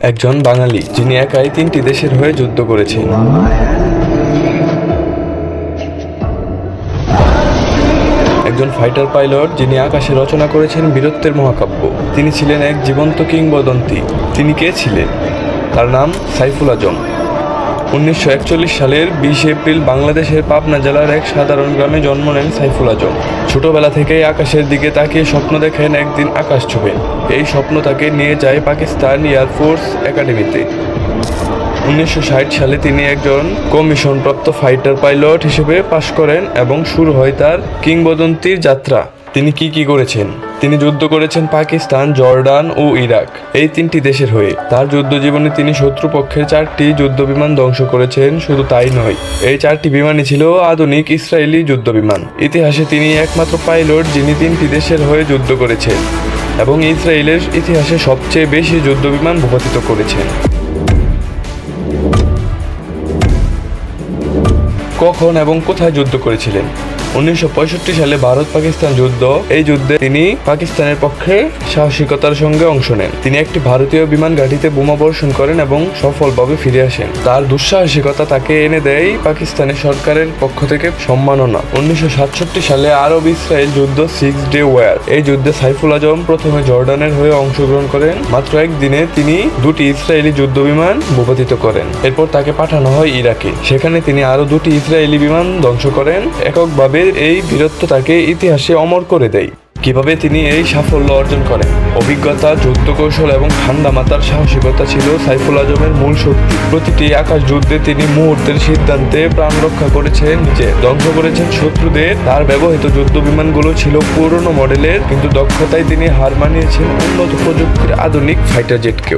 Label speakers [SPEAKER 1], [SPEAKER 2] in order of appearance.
[SPEAKER 1] একজন বাঙালি যিনি একাই তিনটি দেশের হয়ে যুদ্ধ করেছেন। একজন ফাইটার পাইলট যিনি আকাশে রচনা করেছেন বীরত্বের মহাকাব্য। তিনি ছিলেন এক জীবন্ত কিংবদন্তি। তিনি কে ছিলেন? তার নাম সাইফুল আজম। উনিশশো একচল্লিশ সালের বিশ এপ্রিল বাংলাদেশের পাবনা জেলার এক সাধারণ গ্রামে জন্ম নেন সাইফুল আজম। ছোটবেলা থেকেই আকাশের দিকে তাকিয়ে স্বপ্ন দেখেন একদিন আকাশ ছুবেন এই স্বপ্ন তাকে নিয়ে যায় পাকিস্তান এয়ারফোর্স একাডেমিতে। উনিশশো ষাট সালে তিনি একজন কমিশনপ্রাপ্ত ফাইটার পাইলট হিসেবে পাশ করেন এবং শুরু হয় তার কিংবদন্তির যাত্রা। তিনি কি কি করেছেন? তিনি যুদ্ধ করেছেন পাকিস্তান, জর্ডান ও ইরাক, এই তিনটি দেশের হয়ে। তার যুদ্ধ জীবনে তিনি শত্রুপক্ষের চারটি যুদ্ধ বিমান ধ্বংস করেছেন, শুধু তাই নয়, এই চারটি বিমানই ছিল আধুনিক ইসরায়েলি যুদ্ধ বিমান ইতিহাসে তিনি একমাত্র পাইলট যিনি তিনটি দেশের হয়ে যুদ্ধ করেছেন এবং ইসরায়েলের ইতিহাসে সবচেয়ে বেশি যুদ্ধ বিমান ভূপাতিত করেছেন। কখন এবং কোথায় যুদ্ধ করেছিলেন? উনিশশো পঁয়ষট্টি সালে ভারত পাকিস্তান যুদ্ধ। এই যুদ্ধে তিনি পাকিস্তানের পক্ষে সাহসিকতার সঙ্গে অংশ নেন। তিনি একটি ভারতীয় বিমান ঘাঁটিতে বোমা বর্ষণ করেন এবং সফলভাবে ফিরে আসেন। তার দুঃসাহসিকতা তাকে এনে দেয় পাকিস্তানের সরকারের পক্ষ থেকে সম্মাননা। উনিশশো সাতষট্টি সালে আরব ইসরায়েল যুদ্ধ সিক্স ডে ওয়ার এই যুদ্ধে সাইফুল আজম প্রথমে জর্ডানের হয়ে অংশগ্রহণ করেন। মাত্র একদিনে তিনি দুটি ইসরায়েলি যুদ্ধ বিমান ভূপাতিত করেন। এরপর তাকে পাঠানো হয় ইরাকে। সেখানে তিনি আরও দুটি ইসরায়েলি বিমান ধ্বংস করেন। এককভাবে এই বীরত্ব তাকে ইতিহাসে অমর করে দেয়। কীভাবে তিনি এই সাফল্য অর্জন করেন? অভিজ্ঞতা যুদ্ধ কৌশল এবং ঠান্ডা মাতার সাহসিকতা ছিল সাইফুল আজমের মূল শক্তি। প্রতিটি আকাশ যুদ্ধে তিনি মুহূর্তের সিদ্ধান্তে প্রাণ রক্ষা করেছেন, নিজে ধ্বংস করেছেন শত্রুদের। তার ব্যবহৃত যুদ্ধ বিমানগুলো ছিল পুরনো মডেলের, কিন্তু দক্ষতায় তিনি হার মানিয়েছেন উন্নত প্রযুক্তির আধুনিক ফাইটার জেটকেও